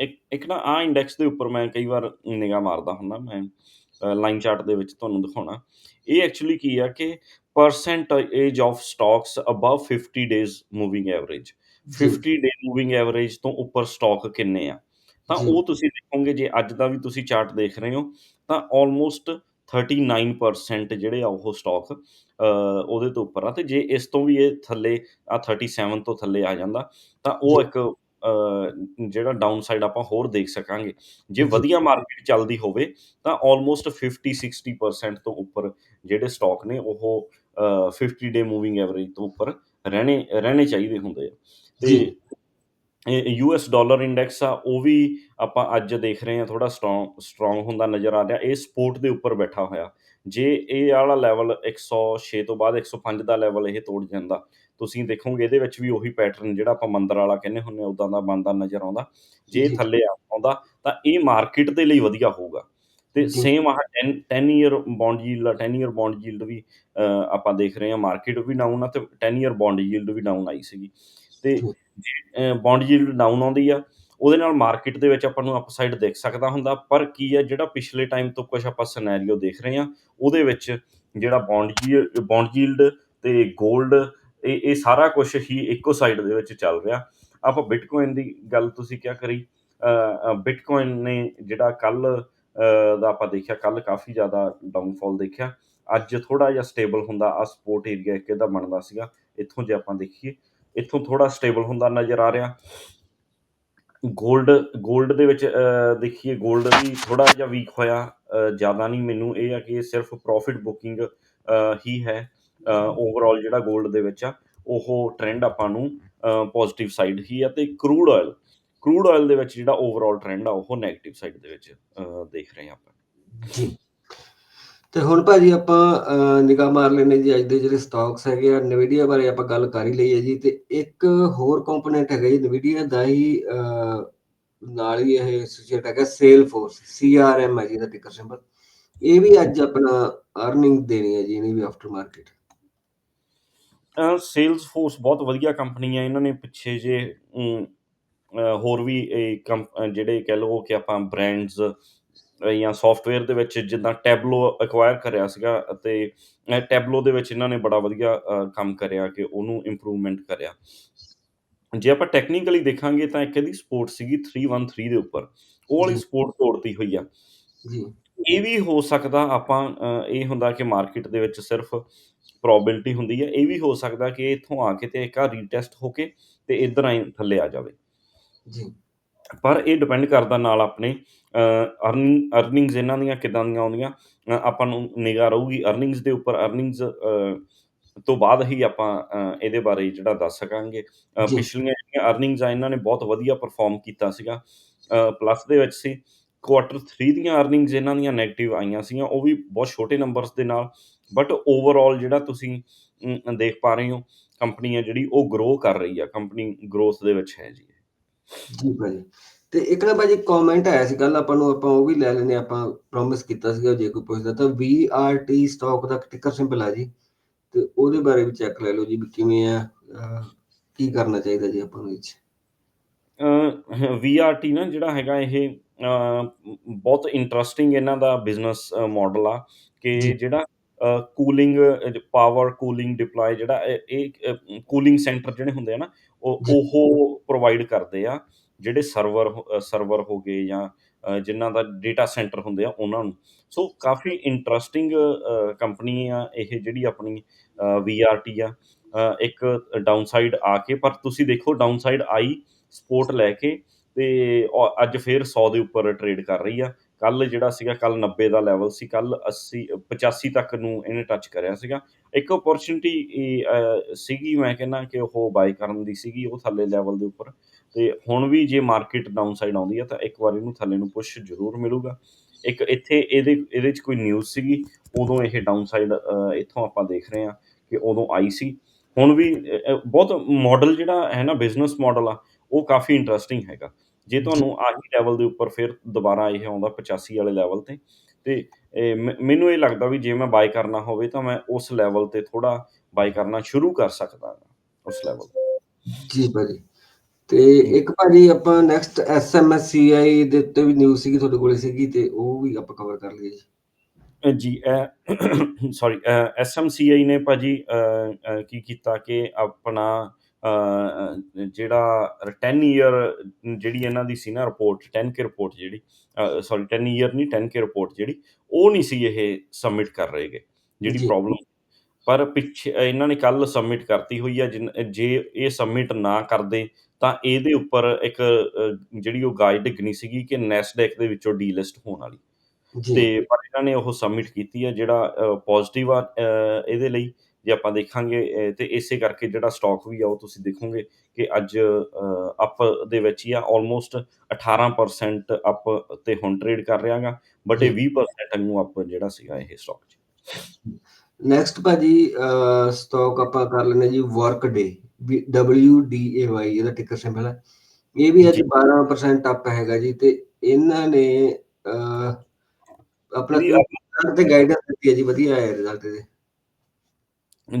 ਇੱਕ ਇੱਕ ਨਾ ਆ ਇੰਡੈਕਸ ਦੇ ਉੱਪਰ ਮੈਂ ਕਈ ਵਾਰ ਨਿਗਾਹ ਮਾਰਦਾ ਹੁੰਦਾ ਮੈਂ ਲਾਈਨ ਚਾਰਟ ਦੇ ਵਿੱਚ ਤੁਹਾਨੂੰ ਦਿਖਾਉਣਾ। ਇਹ ਐਕਚੁਅਲੀ ਕੀ ਆ ਕਿ percentage of stocks above 50 days moving average 50 day moving average ਤੋਂ ਉੱਪਰ ਸਟਾਕ ਕਿੰਨੇ ਆ? ਤਾਂ। ਉਹ ਤੁਸੀਂ ਦੇਖੋਗੇ ਜੇ ਅੱਜ ਦਾ ਵੀ ਤੁਸੀਂ ਚਾਰਟ ਦੇਖ ਰਹੇ ਹੋ ਤਾਂ ਆਲਮੋਸਟ 39% ਜਿਹੜੇ ਆ ਉਹ ਸਟਾਕ ਉਹਦੇ ਤੋਂ ਉੱਪਰ ਆ। ਤੇ ਜੇ ਇਸ ਤੋਂ ਵੀ ਇਹ ਥੱਲੇ ਆ 37 ਤੋਂ ਥੱਲੇ ਆ ਜਾਂਦਾ ਤਾਂ ਉਹ। ਇੱਕ ਜਿਹੜਾ ਡਾਊਨ ਸਾਈਡ ਆਪਾਂ ਹੋਰ ਦੇਖ ਸਕਾਂਗੇ ਜੇ ਜੀ। ਵਧੀਆ ਮਾਰਕੀਟ ਚੱਲਦੀ ਹੋਵੇ ਤਾਂ ਆਲਮੋਸਟ 50 60% ਤੋਂ ਉੱਪਰ ਜਿਹੜੇ ਸਟਾਕ ਨੇ ਉਹ ਅ, 50 ਡੇ ਮੂਵਿੰਗ ਐਵਰੇਜ ਤੋਂ ਉੱਪਰ ਰਹਿਣੇ ਰਹਿਣੇ ਚਾਹੀਦੇ ਹੁੰਦੇ ਆ ਜੀ। ਤੇ ਯੂਐਸ ਡਾਲਰ ਇੰਡੈਕਸ ਆ ਉਹ ਵੀ ਆਪਾਂ ਅੱਜ ਦੇਖ ਰਹੇ ਹਾਂ ਥੋੜਾ ਸਟਰੋਂਗ ਸਟਰੋਂਗ ਹੁੰਦਾ ਨਜ਼ਰ ਆ ਰਿਹਾ ਇਹ ਸਪੋਰਟ ਦੇ ਉੱਪਰ ਬੈਠਾ ਹੋਇਆ ਜੇ ਇਹ ਵਾਲਾ ਲੈਵਲ 106 ਤੋਂ ਬਾਅਦ 105 ਦਾ ਲੈਵਲ ਇਹ ਤੋੜ ਜਾਂਦਾ ਤੁਸੀਂ ਦੇਖੋਗੇ ਇਹਦੇ ਵਿੱਚ ਵੀ ਉਹੀ ਪੈਟਰਨ ਜਿਹੜਾ ਆਪਾਂ ਮੰਦਰ ਵਾਲਾ ਕਹਿੰਦੇ ਹੁੰਨੇ ਉਦਾਂ ਦਾ ਬਣਦਾ ਨਜ਼ਰ ਆਉਂਦਾ ਜੇ। ਥੱਲੇ ਆ- ਆਉਂਦਾ ਤਾਂ ਇਹ ਮਾਰਕੀਟ ਦੇ ਲਈ ਵਧੀਆ ਹੋਊਗਾ ਤੇ। ਸੇਮ ਆਹ 10 10 year bond yield 10 year bond yield ਵੀ ਆਪਾਂ ਦੇਖ ਰਹੇ ਹਾਂ ਮਾਰਕੀਟ ਵੀ ਡਾਊਨ ਆ ਤੇ 10 ਈਅਰ ਬੌਂਡ ਯੀਲਡ ਵੀ ਡਾਊਨ ਆਈ ਸੀਗੀ ਤੇ ਜੀ। ਬੌਂਡ ਯੀਲਡ ਡਾਊਨ ਆਉਂਦੀ ਆ ਉਹਦੇ ਨਾਲ ਮਾਰਕੀਟ ਦੇ ਵਿੱਚ ਆਪਾਂ ਨੂੰ ਅਪਸਾਈਡ ਦਿਖ ਸਕਦਾ ਹੁੰਦਾ ਪਰ ਕੀ ਆ ਜਿਹੜਾ ਪਿਛਲੇ ਟਾਈਮ ਤੋਂ ਕੁਝ ਆਪਾਂ ਸਿਨੈਰੀਓ ਦੇਖ ਰਹੇ ਹਾਂ ਉਹਦੇ ਵਿੱਚ ਜਿਹੜਾ ਬੌਂਡ ਬੌਂਡ ਯੀਲਡ ਤੇ 골ਡ ਇਹ ਇਹ ਸਾਰਾ ਕੁਝ ਹੀ ਇੱਕੋ ਸਾਈਡ ਦੇ ਵਿੱਚ ਚੱਲ ਰਿਹਾ। ਆਪਾਂ ਬਿਟਕੋਇਨ ਦੀ ਗੱਲ ਤੁਸੀਂ ਕਿਹਾ ਕਰੀ? ਬਿਟਕੋਇਨ ਨੇ ਜਿਹੜਾ ਕੱਲ ਦਾ ਆਪਾਂ ਦੇਖਿਆ ਕੱਲ ਕਾਫੀ ਜ਼ਿਆਦਾ ਡਾਊਨਫਾਲ ਦੇਖਿਆ। ਅੱਜ ਥੋੜਾ ਜਿਹਾ ਸਟੇਬਲ ਹੁੰਦਾ ਆ ਸਪੋਰਟ ਏਰੀਆ ਇੱਕ ਇਹਦਾ ਬਣਦਾ ਸੀਗਾ। ਇੱਥੋਂ ਜੇ ਆਪਾਂ ਦੇਖੀਏ, ਇੱਥੋਂ ਥੋੜਾ ਸਟੇਬਲ ਹੁੰਦਾ ਨਜ਼ਰ ਆ ਰਿਹਾ। ਗੋਲਡ ਗੋਲਡ ਦੇ ਵਿੱਚ ਦੇਖੀਏ ਗੋਲਡ ਵੀ ਥੋੜਾ ਜਿਹਾ ਵੀਕ ਹੋਇਆ। ਜ਼ਿਆਦਾ ਨਹੀਂ, ਮੈਨੂੰ ਇਹ ਆ ਕਿ ਸਿਰਫ ਪ੍ਰੋਫਿਟ ਬੁਕਿੰਗ ਹੀ ਹੈ। ਓਵਰਆਲ ਜਿਹੜਾ 골ਡ ਦੇ ਵਿੱਚ ਆ ਉਹ ਟ੍ਰੈਂਡ ਆਪਾਂ ਨੂੰ ਪੋਜ਼ਿਟਿਵ ਸਾਈਡ ਹੀ ਆ ਤੇ ਕਰੂਡ ਆਇਲ ਕਰੂਡ ਆਇਲ ਦੇ ਵਿੱਚ ਜਿਹੜਾ ਓਵਰਆਲ ਟ੍ਰੈਂਡ ਆ ਉਹ ਨੈਗੇਟਿਵ ਸਾਈਡ ਦੇ ਵਿੱਚ ਅ, ਦੇਖ ਰਹੇ ਹਾਂ ਆਪਾਂ। ਜੀ। ਤੇ ਹੁਣ ਭਾਜੀ ਆਪਾਂ ਨਿਗਾਹ ਮਾਰ ਲੈਨੇ ਜੀ ਅੱਜ ਦੇ ਜਿਹੜੇ ਸਟਾਕਸ ਹੈਗੇ ਆ ਨਵੀਡੀਆ ਬਾਰੇ ਆਪਾਂ ਗੱਲ ਕਰ ਹੀ ਲਈ ਹੈ ਜੀ ਤੇ ਇੱਕ ਹੋਰ ਕੰਪੋਨੈਂਟ ਹੈਗਾ ਜੀ ਨਵੀਡੀਆ ਦਾ ਹੀ ਅਹ, ਨਾਲ ਹੀ ਇਹ ਐਸੋਸੀਏਟ ਹੈਗਾ ਸੇਲ ਫੋਰਸ ਸੀਆਰਐਮ ਹੈ ਜੀ ਦਾ ਟਿਕਰ ਸਿੰਬਲ ਇਹ ਵੀ ਅੱਜ ਆਪਣਾ ਅਰਨਿੰਗ ਦੇਣੀ ਹੈ ਜੀ ਇਹਨੇ ਵੀ ਆਫਟਰ ਮਾਰਕੀਟ ਸੇਲਸ ਫੋਰਸ ਬਹੁਤ ਵਧੀਆ ਕੰਪਨੀ ਆ ਇਹਨਾਂ ਨੇ ਪਿੱਛੇ ਜੇ ਹੋਰ ਵੀ ਇਹ ਜਿਹੜੇ ਕਹਿ ਲਓ ਕਿ ਆਪਾਂ ਬ੍ਰਾਂਡਸ ਜਾਂ ਸੌਫਟਵੇਅਰ ਦੇ ਵਿੱਚ ਜਿੱਦਾਂ ਟੈਬਲੋ ਐਕਵਾਇਰ ਕਰਿਆ ਸੀਗਾ ਅਤੇ ਟੈਬਲੋ ਦੇ ਵਿੱਚ ਇਹਨਾਂ ਨੇ ਬੜਾ ਵਧੀਆ ਕੰਮ ਕਰਿਆ ਕਿ ਉਹਨੂੰ ਇੰਪਰੂਵਮੈਂਟ ਕਰਿਆ। ਜੇ ਆਪਾਂ ਟੈਕਨੀਕਲੀ ਦੇਖਾਂਗੇ ਤਾਂ ਇੱਕ ਇਹਦੀ ਸਪੋਰਟ ਸੀਗੀ 313 ਦੇ ਉੱਪਰ। ਉਹ ਵਾਲੀ। ਸਪੋਰਟ ਤੋੜਤੀ ਹੋਈ ਆ। ਜੀ। ਇਹ ਵੀ ਹੋ ਸਕਦਾ ਆਪਾਂ ਇਹ ਹੁੰਦਾ ਕਿ ਮਾਰਕੀਟ ਦੇ ਵਿੱਚ ਸਿਰਫ ਪ੍ਰੋਬੇਬਿਲਿਟੀ ਹੁੰਦੀ ਹੈ ਇਹ ਵੀ ਹੋ ਸਕਦਾ ਕਿ ਇੱਥੋਂ ਆ ਕੇ ਤੇ ਇੱਕ ਆ ਰੀਟੈਸਟ ਹੋ ਕੇ ਤੇ ਇਧਰ ਆਈ ਥੱਲੇ ਆ ਜਾਵੇ। ਜੀ। ਪਰ ਇਹ ਡਿਪੈਂਡ ਕਰਦਾ ਨਾਲ ਆਪਣੇ ਅਰਨਿੰਗ ਅਰਨਿੰਗਸ ਇਹਨਾਂ ਦੀਆਂ ਕਿਦਾਂ ਦੀਆਂ ਆਉਂਦੀਆਂ ਆਪਾਂ ਨੂੰ ਨਿਗਾਹ ਰਹੂਗੀ ਅਰਨਿੰਗਸ ਦੇ ਉੱਪਰ ਅਰਨਿੰਗਸ ਤੋਂ ਬਾਅਦ ਹੀ ਆਪਾਂ ਇਹਦੇ ਬਾਰੇ ਜਿਹੜਾ ਦੱਸ ਸਕਾਂਗੇ। ਪਿਛਲੀਆਂ ਜਿਹੜੀਆਂ ਅਰਨਿੰਗਸ ਆ ਇਹਨਾਂ ਨੇ ਬਹੁਤ ਵਧੀਆ ਪਰਫਾਰਮ ਕੀਤਾ ਸੀਗਾ। ਪਲੱਸ ਦੇ ਵਿੱਚ ਸੀ ਕੁਆਟਰ 3 ਦੀਆਂ ਅਰਨਿੰਗਸ ਇਹਨਾਂ ਦੀਆਂ 네ਗੇਟਿਵ ਆਈਆਂ ਸੀਗੀਆਂ ਉਹ ਵੀ ਬਹੁਤ ਛੋਟੇ ਨੰਬਰਸ ਦੇ ਨਾਲ ਬਟ ਓਵਰਆਲ ਜਿਹੜਾ ਤੁਸੀਂ ਦੇਖ ਪਾ ਰਹੇ ਹੋ ਕੰਪਨੀ ਆ ਜਿਹੜੀ ਉਹ ਗਰੋ ਕਰ ਰਹੀ ਆ। ਕੰਪਨੀ ਗਰੋਥ ਦੇ ਵਿੱਚ ਹੈ ਜੀ। ਜੀ ਭਾਜੀ। ਤੇ ਇੱਕ ਨਾ ਭਾਜੀ ਕਮੈਂਟ ਆਇਆ ਸੀ ਕੱਲ ਆਪਾਂ ਨੂੰ ਆਪਾਂ ਉਹ ਵੀ ਲੈ ਲੈਨੇ ਆਪਾਂ ਪ੍ਰੋਮਿਸ ਕੀਤਾ ਸੀਗਾ ਜੇ ਕੋਈ ਪੁੱਛਦਾ ਤਾਂ VRT ਸਟਾਕ ਦਾ ਟਿਕਰ ਸਿੰਬਲ ਆ ਜੀ। ਤੇ ਉਹਦੇ ਬਾਰੇ ਵੀ ਚੈੱਕ ਲੈ ਲਓ ਜੀ ਵੀ ਕਿਵੇਂ ਆ ਕੀ ਕਰਨਾ ਚਾਹੀਦਾ ਜੀ ਆਪਾਂ ਨੂੰ ਇਹ 'ਚ। ਵੀਆਰਟੀ ਨਾ ਜਿਹੜਾ ਹੈਗਾ ਇਹ ਬਹੁਤ ਇੰਟਰਸਟਿੰਗ ਇਹਨਾਂ ਦਾ ਬਿਜ਼ਨਸ ਮਾਡਲ ਆ ਕਿ। ਜਿਹੜਾ ਕੂਲਿੰਗ ਪਾਵਰ ਕੂਲਿੰਗ ਡਿਪਲੋਏ ਜਿਹੜਾ ਇਹ- ਕੂਲਿੰਗ ਸੈਂਟਰ ਜਿਹੜੇ ਹੁੰਦੇ ਆ ਨਾ ਉਹ। ਉਹ ਪ੍ਰੋਵਾਈਡ ਕਰਦੇ ਆ ਜਿਹੜੇ ਸਰਵਰ ਸਰਵਰ ਹੋ ਗਏ ਜਾਂ ਜਿਨ੍ਹਾਂ ਦਾ ਡਾਟਾ ਸੈਂਟਰ ਹੁੰਦੇ ਆ ਉਹਨਾਂ ਨੂੰ। ਸੋ ਕਾਫੀ ਇੰਟਰਸਟਿੰਗ ਕੰਪਨੀ ਆ ਇਹ ਜਿਹੜੀ ਆਪਣੀ ਵੀਆਰਟੀ ਆ। ਅ, ਇੱਕ ਡਾਊਨਸਾਈਡ ਆ ਕੇ ਪਰ ਤੁਸੀਂ ਦੇਖੋ ਡਾਊਨਸਾਈਡ ਆਈ ਸਪੋਰਟ ਲੈ ਕੇ ਤੇ ਅੱਜ ਫੇਰ 100 ਦੇ ਉੱਪਰ ਟ੍ਰੇਡ ਕਰ ਰਹੀ ਆ। ਕੱਲ ਜਿਹੜਾ ਸੀਗਾ, ਕੱਲ 90 ਦਾ ਲੈਵਲ ਸੀ, ਕੱਲ 80 85 ਤੱਕ ਨੂੰ ਇਹਨੇ ਟੱਚ ਕਰਿਆ ਸੀਗਾ। ਇੱਕ ਓਪਰਚੁਨਿਟੀ ਸੀਗੀ, ਮੈਂ ਕਹਿੰਦਾ ਕਿ ਉਹ ਬਾਈ ਕਰਨ ਦੀ ਸੀਗੀ, ਉਹ ਥੱਲੇ ਲੈਵਲ ਦੇ ਉੱਪਰ। ਤੇ ਹੁਣ ਵੀ ਜੇ ਮਾਰਕੀਟ ਡਾਊਨ ਸਾਈਡ ਆਉਂਦੀ ਹੈ ਤਾਂ ਇੱਕ ਵਾਰ ਇਹਨੂੰ ਥੱਲੇ ਨੂੰ ਪੁਸ਼ ਜ਼ਰੂਰ ਮਿਲੂਗਾ। ਇੱਕ ਇੱਥੇ ਇਹਦੇ ਇਹਦੇ 'ਚ ਕੋਈ ਨਿਊਜ਼ ਸੀਗੀ, ਉਦੋਂ ਇਹ ਡਾਊਨਸਾਈਡ ਇੱਥੋਂ ਆਪਾਂ ਦੇਖ ਰਹੇ ਹਾਂ ਕਿ ਉਦੋਂ ਆਈ ਸੀ। ਹੁਣ ਵੀ ਬਹੁਤ ਮਾਡਲ ਜਿਹੜਾ ਹੈ ਨਾ ਬਿਜ਼ਨਸ ਮਾਡਲ ਆ, ਉਹ ਕਾਫੀ ਇੰਟਰਸਟਿੰਗ ਹੈਗਾ। ਜੇ ਤੁਹਾਨੂੰ ਆਹੀ ਲੈਵਲ ਦੇ ਉੱਪਰ ਫਿਰ ਦੁਬਾਰਾ ਇਹ ਆਉਂਦਾ 85 ਵਾਲੇ ਲੈਵਲ ਤੇ ਤੇ ਇਹ ਮ- ਮੈਨੂੰ ਇਹ ਲੱਗਦਾ ਵੀ ਜੇ ਮੈਂ ਬਾਈ ਕਰਨਾ ਹੋਵੇ ਤਾਂ ਮੈਂ ਉਸ ਲੈਵਲ ਤੇ ਥੋੜਾ ਬਾਈ ਕਰਨਾ ਸ਼ੁਰੂ ਕਰ ਸਕਦਾ ਹਾਂ ਉਸ ਲੈਵਲ ਜੀ ਭਾਜੀ। ਤੇ ਇੱਕ ਭਾਜੀ ਆਪਾਂ ਨੈਕਸਟ SMSCI ਦੇ ਉੱਤੇ ਵੀ ਨਿਊਜ਼ ਸੀਗੀ ਤੁਹਾਡੇ ਕੋਲੇ ਸੀਗੀ ਤੇ ਉਹ ਵੀ ਆਪਾਂ ਕਵਰ ਕਰ ਲਈਏ ਜੀ। ਜੀ ਸੌਰੀ ਐਸਐਮਸੀਆਈ *coughs* ਨੇ ਭਾਜੀ ਕੀ ਕੀਤਾ ਕਿ ਆਪਣਾ ਜਿਹੜਾ 10 ਈਅਰ ਜਿਹੜੀ ਇਹਨਾਂ ਦੀ ਸੀ ਨਾ ਰਿਪੋਰਟ 10 ਕੇ ਰਿਪੋਰਟ ਜਿਹੜੀ ਸੌਰੀ 10 ਈਅਰ ਨਹੀਂ 10 ਕੇ ਰਿਪੋਰਟ ਜਿਹੜੀ ਉਹ ਨਹੀਂ ਸੀ ਇਹ ਸਬਮਿਟ ਕਰ ਰਹੇਗੇ ਜਿਹੜੀ। ਪ੍ਰੋਬਲਮ ਪਰ ਪਿੱਛੇ ਇਹਨਾਂ ਨੇ ਕੱਲ ਸਬਮਿਟ ਕਰਤੀ ਹੋਈ ਆ ਜੇ ਇਹ ਸਬਮਿਟ ਨਾ ਕਰਦੇ ਤਾਂ ਇਹਦੇ ਉੱਪਰ ਇੱਕ ਜਿਹੜੀ ਉਹ ਗਾਈਡ ਡਿੱਗਣੀ ਸੀਗੀ ਕਿ ਨੈਸਡੈਕ ਦੇ ਵਿੱਚੋਂ ਡੀਲਿਸਟ ਹੋਣ ਵਾਲੀ। ਤੇ ਪਰ ਇਹਨਾਂ ਨੇ ਉਹ ਸਬਮਿਟ ਕੀਤੀ ਹੈ ਜਿਹੜਾ ਪੋਜ਼ਿਟਿਵ ਆ ਇਹਦੇ ਲਈ। ਜੇ ਆਪਾਂ ਦੇਖਾਂਗੇ ਤੇ ਇਸੇ ਕਰਕੇ ਜਿਹੜਾ ਸਟਾਕ ਵੀ ਆ ਉਹ ਤੁਸੀਂ ਦੇਖੋਗੇ ਕਿ ਅੱਜ ਅਪ ਦੇ ਵਿੱਚ ਹੀ ਆ ਆਲਮੋਸਟ 18% ਅਪ ਤੇ ਹੁਣ ਟ੍ਰੇਡ ਕਰ ਰਿਹਾਗਾ ਬਟ ਇਹ 20% ਨੂੰ ਅਪ ਜਿਹੜਾ ਸੀਗਾ ਇਹ ਸਟਾਕ 'ਚ। ਨੈਕਸਟ ਭਾਜੀ ਸਟਾਕ ਆਪਾਂ ਕਰ ਲੈਨੇ ਜੀ ਵਰਕ ਡੇ WDAY ਇਹਦਾ ਟਿਕਰ ਸਿੰਬਲ ਹੈ। ਇਹ ਵੀ ਅੱਜ ਜੀ। 12% ਅਪ ਹੈਗਾ ਜੀ ਤੇ ਇਹਨਾਂ ਨੇ ਆਪਣਾ ਤੇ ਗਾਈਡੈਂਸ ਦਿੱਤੀ ਹੈ ਜੀ ਵਧੀਆ ਹੈ ਰਿਜ਼ਲਟ ਇਹਦੇ।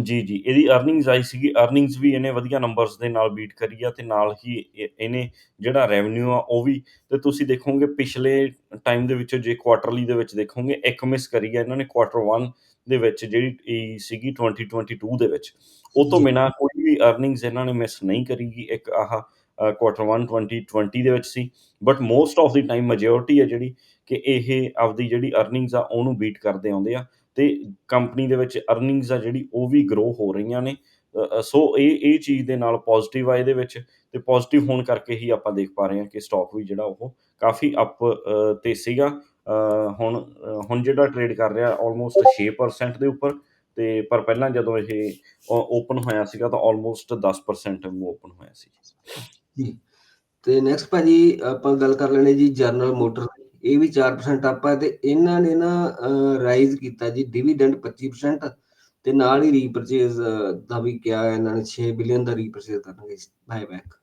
ਜੀ ਜੀ। ਇਹਦੀ ਅਰਨਿੰਗਸ ਆਈ ਸੀਗੀ। ਅਰਨਿੰਗਸ ਵੀ ਇਹਨੇ ਵਧੀਆ ਨੰਬਰਸ ਦੇ ਨਾਲ ਬੀਟ ਕਰੀ ਆ ਤੇ ਨਾਲ ਹੀ ਇਹ- ਇਹਨੇ ਜਿਹੜਾ ਰੈਵਨਿਊ ਆ ਉਹ ਵੀ ਤੇ ਤੁਸੀਂ ਦੇਖੋਗੇ ਪਿਛਲੇ ਟਾਈਮ ਦੇ ਵਿੱਚ ਜੇ ਕੁਆਟਰਲੀ ਦੇ ਵਿੱਚ ਦੇਖੋਗੇ ਇੱਕ ਮਿਸ ਕਰੀ ਆ ਇਹਨਾਂ ਨੇ ਕੁਆਟਰ 1 ਦੇ ਵਿੱਚ ਜਿਹੜੀ ਇਹ ਸੀਗੀ 2022 ਦੇ ਵਿੱਚ। ਉਹ ਤੋਂ ਜੀ। ਬਿਨਾ ਕੋਈ ਵੀ ਅਰਨਿੰਗਸ ਇਹਨਾਂ ਨੇ ਮਿਸ ਨਹੀਂ ਕਰੀਗੀ ਇੱਕ ਆਹ ਕੁਆਟਰ 1 2020 ਦੇ ਵਿੱਚ ਸੀ। But most of the time majority ਹੈ ਜਿਹੜੀ ਕਿ ਇਹ ਆਪਦੀ ਜਿਹੜੀ ਅਰਨਿੰਗਸ ਆ ਉਹਨੂੰ ਬੀਟ ਕਰਦੇ ਆਉਂਦੇ ਆ। ਤੇ ਕੰਪਨੀ ਦੇ ਵਿੱਚ ਅਰਨਿੰਗਸ ਆ ਜਿਹੜੀ, ਉਹ ਵੀ ਗਰੋ ਹੋ ਰਹੀਆਂ ਨੇ। ਸੋ ਇਹ ਇਹ ਚੀਜ਼ ਦੇ ਨਾਲ ਪੋਜ਼ਿਟਿਵ ਆ ਇਹਦੇ ਵਿੱਚ ਅਤੇ ਪੋਜ਼ਿਟਿਵ ਹੋਣ ਕਰਕੇ ਹੀ ਆਪਾਂ ਦੇਖ ਪਾ ਰਹੇ ਹਾਂ ਕਿ ਸਟਾਕ ਵੀ ਜਿਹੜਾ ਉਹ ਕਾਫੀ ਅਪ ਤੇ ਸੀਗਾ। ਹੁਣ ਹੁਣ ਜਿਹੜਾ ਟ੍ਰੇਡ ਕਰ ਰਿਹਾ ਆਲਮੋਸਟ 6% ਦੇ ਉੱਪਰ ਤੇ ਪਰ ਪਹਿਲਾਂ ਜਦੋਂ ਇਹ ਓਪਨ ਹੋਇਆ ਸੀਗਾ ਤਾਂ ਆਲਮੋਸਟ 10% ਨੂੰ ਓਪਨ ਹੋਇਆ ਸੀ। ਜੀ। ਤੇ ਨੈਕਸਟ ਭਾਜੀ ਆਪਾਂ ਗੱਲ ਕਰ ਲੈਣੇ ਜੀ ਜਨਰਲ ਮੋਟਰ ਇਹ ਵੀ 4% ਅਪ ਹੈ ਤੇ ਇਹਨਾਂ ਨੇ ਨਾ ਰਾਈਜ਼ ਕੀਤਾ ਜੀ ਡਿਵੀਡੈਂਡ 25% ਤੇ ਨਾਲ ਹੀ ਰੀਪਰਚੇਜ਼ ਦਾ ਵੀ ਕਿਹਾ ਹੈ ਇਹਨਾਂ ਨੇ 6 ਬਿਲੀਅਨ ਦਾ ਰੀਪਰਚੇਜ਼ ਕਰਨਗੇ ਬਾਇਬੈਕ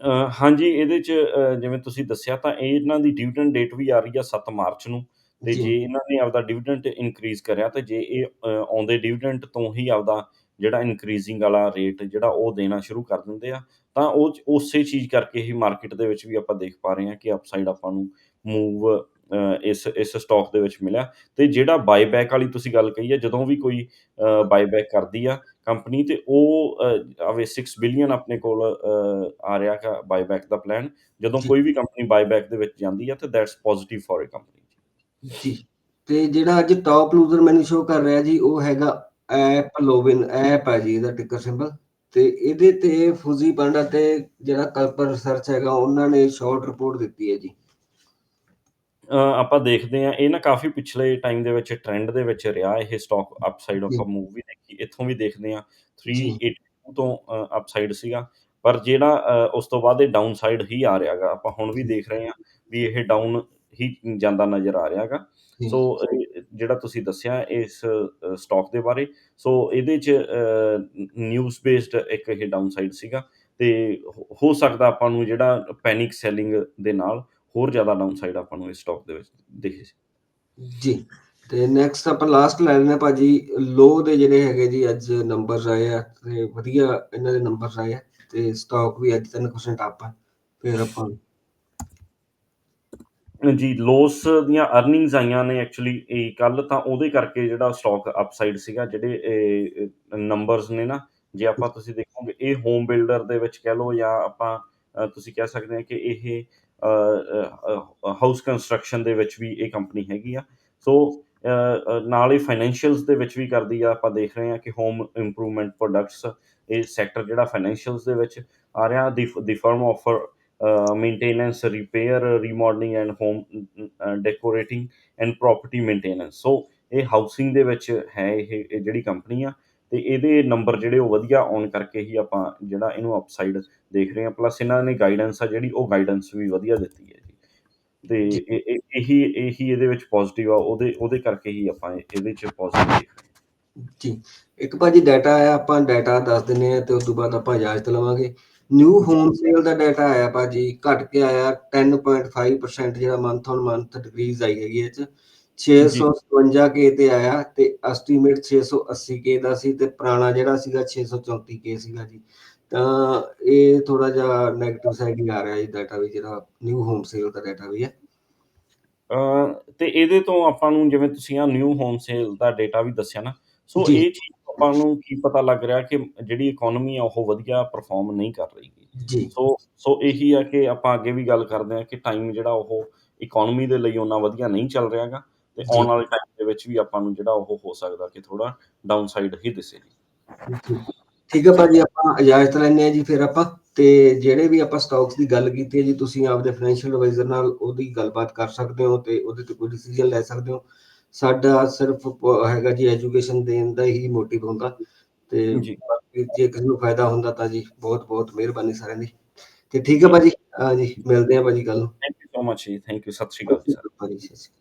ਅ, ਹਾਂਜੀ ਇਹਦੇ ਚ ਜਿਵੇਂ ਤੁਸੀਂ ਦੱਸਿਆ ਤਾਂ ਇਹ ਇਹਨਾਂ ਦੀ ਡਿਵੀਡੈਂਡ ਡੇਟ ਵੀ ਆ ਰਹੀ ਆ 7 ਮਾਰਚ ਨੂੰ ਤੇ ਜੀ। ਇਹਨਾਂ ਨੇ ਆਪਦਾ ਡਿਵੀਡੈਂਡ ਇਨਕਰੀਜ਼ ਕਰਿਆ ਤੇ ਜੇ ਇਹ ਆਉਂਦੇ ਡਿਵੀਡੈਂਡ ਤੋਂ ਹੀ ਆਪਦਾ ਜਿਹੜਾ ਇਨਕਰੀਜ਼ਿੰਗ ਵਾਲਾ ਰੇਟ ਜਿਹੜਾ ਉਹ ਦੇਣਾ ਸ਼ੁਰੂ ਕਰ ਦਿੰਦੇ ਆ ਤਾਂ ਉਹ ਉਸੇ ਚੀਜ਼ ਕਰਕੇ ਹੀ ਮਾਰਕੀਟ ਦੇ ਵਿੱਚ ਵੀ ਆਪਾਂ ਦੇਖ ਪਾ ਰਹੇ ਹਾਂ ਕਿ ਅਪਸਾਈਡ ਆਪਾਂ ਨੂੰ ਮੂਵ ਇਸ ਇਸ ਸਟਾਕ ਦੇ ਵਿੱਚ ਮਿਲਿਆ। ਤੇ ਜਿਹੜਾ ਬਾਈਬੈਕ ਵਾਲੀ ਤੁਸੀਂ ਗੱਲ ਕਹੀ ਹੈ ਜਦੋਂ ਵੀ ਕੋਈ ਬਾਈਬੈਕ ਕਰਦੀ ਆ ਕੰਪਨੀ ਤੇ ਉਹ ਆਵੇ 6 ਬਿਲੀਅਨ ਆਪਣੇ ਕੋਲ ਆ ਰਿਹਾ ਕਾ ਬਾਈਬੈਕ ਦਾ ਪਲਾਨ ਜਦੋਂ। ਕੋਈ ਵੀ ਕੰਪਨੀ ਬਾਈਬੈਕ ਦੇ ਵਿੱਚ ਜਾਂਦੀ ਆ ਤੇ that's positive for a company ਜੀ। ਤੇ ਜਿਹੜਾ ਅੱਜ ਟਾਪ ਲੂਜ਼ਰ ਮੈਨੂੰ ਸ਼ੋ ਕਰ ਰਿਹਾ ਜੀ ਉਹ ਹੈਗਾ ਐਪ ਲੋਵਿਨ ਐਪ ਹੈ ਜੀ ਇਹਦਾ ਟਿੱਕਰ ਸਿੰਬਲ ਤੇ ਇਹਦੇ ਤੇ ਫੂਜੀ ਪਾਂਡਾ ਤੇ ਜਿਹੜਾ ਕਲਪਰ ਰਿਸਰਚ ਹੈਗਾ ਉਹਨਾਂ ਨੇ ਸ਼ਾਰਟ ਰਿਪੋਰਟ ਦਿੱਤੀ ਹੈ ਜੀ। ਆਪਾਂ ਦੇਖਦੇ ਹਾਂ ਇਹ ਨਾ ਕਾਫੀ ਪਿਛਲੇ ਟਾਈਮ ਦੇ ਵਿੱਚ ਟ੍ਰੈਂਡ ਦੇ ਵਿੱਚ ਰਿਹਾ ਇਹ ਸਟਾਕ ਅਪਸਾਈਡ ਜੀ। ਆਪਾਂ ਮੂਵ ਵੀ ਦੇਖੀ ਇੱਥੋਂ ਵੀ ਦੇਖਦੇ ਹਾਂ ਜੀ। 382 ਤੋਂ ਅਪਸਾਈਡ ਸੀਗਾ ਪਰ ਜਿਹੜਾ ਅ, ਉਸ ਤੋਂ ਬਾਅਦ ਇਹ ਡਾਊਨ ਸਾਈਡ ਹੀ ਆ ਰਿਹਾਗਾ ਆਪਾਂ ਹੁਣ ਵੀ ਦੇਖ ਰਹੇ ਹਾਂ ਵੀ ਇਹ ਡਾਊਨ ਹੀ ਜਾਂਦਾ ਨਜ਼ਰ ਆ ਰਿਹਾਗਾ। ਸੋ ਜਿਹੜਾ ਤੁਸੀਂ ਦੱਸਿਆ ਇਸ ਸਟਾਕ ਦੇ ਬਾਰੇ ਸੋ ਇਹਦੇ ਚ ਨਿਊਜ਼ ਬੇਸਡ ਇੱਕ ਇਹ ਡਾਊਨ ਸਾਈਡ ਸੀਗਾ ਤੇ ਹੋ ਸਕਦਾ ਆਪਾਂ ਨੂੰ ਜਿਹੜਾ ਪੈਨਿਕ ਸੈਲਿੰਗ ਦੇ ਨਾਲ ਹੋਰ ਜ਼ਿਆਦਾ ਡਾਊਨ ਸਾਈਡ ਆਪਾਂ ਨੂੰ ਇਸ ਸਟਾਕ ਦੇ ਵਿੱਚ ਦਿਖੇ ਸੀ। ਜੀ ਤੇ ਨੈਕਸਟ ਆਪਾਂ ਲਾਸਟ ਲੈ ਲੈਣਾ ਭਾਜੀ ਲੋ ਦੇ ਜਿਹੜੇ ਹੈਗੇ ਜੀ ਅੱਜ ਨੰਬਰਸ ਆਏ ਆ ਤੇ ਵਧੀਆ ਇਹਨਾਂ ਦੇ ਨੰਬਰਸ ਆਏ ਆ ਤੇ ਸਟਾਕ ਵੀ ਅੱਜ 3% ਅਪ ਆ ਫਿਰ ਆਪਾਂ ਜੀ ਲੋਸ ਦੀਆਂ ਅਰਨਿੰਗਸ ਆਈਆਂ ਨੇ ਐਕਚੁਅਲੀ ਇਹ ਕੱਲ ਤਾਂ ਉਹਦੇ ਕਰਕੇ ਜਿਹੜਾ ਸਟਾਕ ਅਪਸਾਈਡ ਸੀਗਾ ਜਿਹੜੇ ਨੰਬਰਸ ਨੇ ਨਾ ਜੇ ਆਪਾਂ ਤੁਸੀਂ ਦੇਖੋਗੇ ਇਹ ਹੋਮ ਬਿਲਡਰ ਦੇ ਵਿੱਚ ਕਹਿ ਲਓ ਜਾਂ ਆਪਾਂ ਤੁਸੀਂ ਕਹਿ ਸਕਦੇ ਹਾਂ ਕਿ ਇਹ ਹਾਊਸ ਕੰਸਟਰਕਸ਼ਨ ਦੇ ਵਿੱਚ ਵੀ ਇਹ ਕੰਪਨੀ ਹੈਗੀ ਆ। ਸੋ ਨਾਲ ਹੀ ਫਾਈਨੈਂਸ਼ੀਅਲਸ ਦੇ ਵਿੱਚ ਵੀ ਕਰਦੀ ਆ। ਆਪਾਂ ਦੇਖ ਰਹੇ ਹਾਂ ਕਿ ਹੋਮ ਇੰਪਰੂਵਮੈਂਟ ਪ੍ਰੋਡਕਟਸ ਇਹ ਸੈਕਟਰ ਜਿਹੜਾ ਫਾਈਨੈਂਸ਼ੀਅਲਸ ਦੇ ਵਿੱਚ ਆ ਰਿਹਾ। The firm offer maintenance repair remodelling and home decorating and property maintenance so ਇਹ ਹਾਊਸਿੰਗ ਦੇ ਵਿੱਚ ਹੈ ਇਹ ਇਹ ਜਿਹੜੀ ਕੰਪਨੀ ਆ। ਤੇ ਇਹਦੇ ਨੰਬਰ ਜਿਹੜੇ ਉਹ ਵਧੀਆ ਆਨ ਕਰਕੇ ਹੀ ਆਪਾਂ ਜਿਹੜਾ ਇਹਨੂੰ ਅਪਸਾਈਡ ਦੇਖ ਰਹੇ ਹਾਂ। ਪਲੱਸ ਇਹਨਾਂ ਨੇ ਗਾਈਡੈਂਸ ਆ ਜਿਹੜੀ ਉਹ ਗਾਈਡੈਂਸ ਵੀ ਵਧੀਆ ਦਿੱਤੀ ਹੈ ਜੀ। ਤੇ। ਇਹ- ਇਹ- ਇਹੀ ਇਹੀ ਇਹਦੇ ਵਿੱਚ ਪੋਜ਼ਿਟਿਵ ਆ। ਉਹਦੇ ਉਹਦੇ ਕਰਕੇ ਹੀ ਆਪਾਂ ਇਹ- ਇਹਦੇ ਚ ਪੋਜ਼ਿਟਿਵ ਦੇਖ ਰਹੇ ਜੀ। ਇੱਕ ਭਾਜੀ ਡਾਟਾ ਆਇਆ ਆਪਾਂ ਡਾਟਾ ਦੱਸ ਦਿੰਨੇ ਆ ਤੇ ਉਸ ਤੋਂ ਬਾਅਦ ਆਪਾਂ ਇਜਾਜ਼ਤ ਲਵਾਂਗੇ। ਨਿਊ ਹੋਮ ਸੇਲ ਦਾ ਡਾਟਾ ਆਇਆ ਭਾਜੀ ਘਟ ਕੇ ਆਇਆ 10.5% ਜਿਹੜਾ ਮੰਥ ਔਨ ਮੰਥ ਡਿਕਰੀਜ਼ ਆਈ ਹੈਗੀ ਇਹ ਚ। 657 ਕੇ ਤੇ ਆਇਆ ਤੇ ਐਸਟੀਮੇਟ 680 ਕੇ ਦਾ ਸੀ ਤੇ ਪੁਰਾਣਾ ਜਿਹੜਾ ਸੀਗਾ 634 ਕੇ ਸੀਗਾ ਜੀ। ਤਾਂ ਇਹ ਥੋੜਾ ਜਿਹਾ 네ਗੇਟਿਵ ਸਾਈਡ ਹੀ ਆ ਰਿਹਾ ਜੀ ਡਾਟਾ ਵੀ ਜਿਹੜਾ ਨਿਊ ਹੋਮ ਸੇਲ ਦਾ ਡਾਟਾ ਵੀ ਹੈ। ਅ, ਤੇ ਇਹਦੇ ਤੋਂ ਆਪਾਂ ਨੂੰ ਜਿਵੇਂ ਤੁਸੀਂ ਆ ਨਿਊ ਹੋਮ ਸੇਲ ਦਾ ਡਾਟਾ ਵੀ ਦੱਸਿਆ ਨਾ ਸੋ। ਇਹ ਚੀਜ਼ ਆਪਾਂ ਨੂੰ ਕੀ ਪਤਾ ਲੱਗ ਰਿਹਾ ਕਿ ਜਿਹੜੀ ਇਕਨੋਮੀ ਆ ਉਹ ਵਧੀਆ ਪਰਫਾਰਮ ਨਹੀਂ ਕਰ ਰਹੀ ਜੀ। ਸੋ ਸੋ ਇਹੀ ਆ ਕਿ ਆਪਾਂ ਅੱਗੇ ਵੀ ਗੱਲ ਕਰਦੇ ਆ ਕਿ ਟਾਈਮ ਜਿਹੜਾ ਉਹ ਇਕਨੋਮੀ ਦੇ ਲਈ ਉਹਨਾਂ ਵਧੀਆ ਨਹੀਂ ਚੱਲ ਰਿਹਾਗਾ। ਤੇ। ਆਉਣ ਵਾਲੇ ਟਾਈਮ ਦੇ ਵਿੱਚ ਵੀ ਆਪਾਂ ਨੂੰ ਜਿਹੜਾ ਉਹ ਹੋ ਸਕਦਾ ਕਿ ਥੋੜਾ ਡਾਊਨ ਸਾਈਡ ਹੀ ਦਿਸੇ ਠੀਕ ਹੈ ਭਾਜੀ ਆਪਾਂ ਇਜਾਜ਼ਤ ਲੈਂਦੇ ਆ ਜੀ ਫਿਰ ਆਪਾਂ ਤੇ ਜਿਹੜੇ ਵੀ ਆਪਾਂ ਸਟਾਕਸ ਦੀ ਗੱਲ ਕੀਤੀ ਹੈ ਜੀ ਤੁਸੀਂ ਆਪਦੇ ਫਾਈਨੈਂਸ਼ੀਅਲ ਐਡਵਾਈਜ਼ਰ ਨਾਲ ਉਹਦੀ ਗੱਲਬਾਤ ਕਰ ਸਕਦੇ ਹੋ ਤੇ ਉਹਦੇ ਤੇ ਕੋਈ ਡਿਸੀਜਨ ਲੈ ਸਕਦੇ ਹੋ ਸਾਡਾ ਸਿਰਫ ਹੈਗਾ ਜੀ ਐਜੂਕੇਸ਼ਨ ਦੇਣ ਦਾ ਹੀ ਮੋਟਿਵ ਹੁੰਦਾ ਤੇ ਜੀ। ਬਾਕੀ ਜੇ ਕਿਸੇ ਨੂੰ ਫਾਇਦਾ ਹੁੰਦਾ ਤਾਂ ਜੀ ਬਹੁਤ ਬਹੁਤ ਮਿਹਰਬਾਨੀ ਸਾਰਿਆਂ ਦੀ ਤੇ ਠੀਕ ਹੈ ਭਾਜੀ ਹਾਂ ਜੀ ਮਿਲਦੇ ਆ ਭਾਜੀ ਕੱਲ ਨੂੰ ਥੈਂਕ ਯੂ ਸੋ ਮਚ ਜੀ ਥੈਂਕ ਯੂ ਸਤਿ ਸ਼੍ਰੀ ਅਕਾਲ. ਭਾਜੀ ਸਤਿ ਸ਼੍ਰੀ ਅਕਾਲ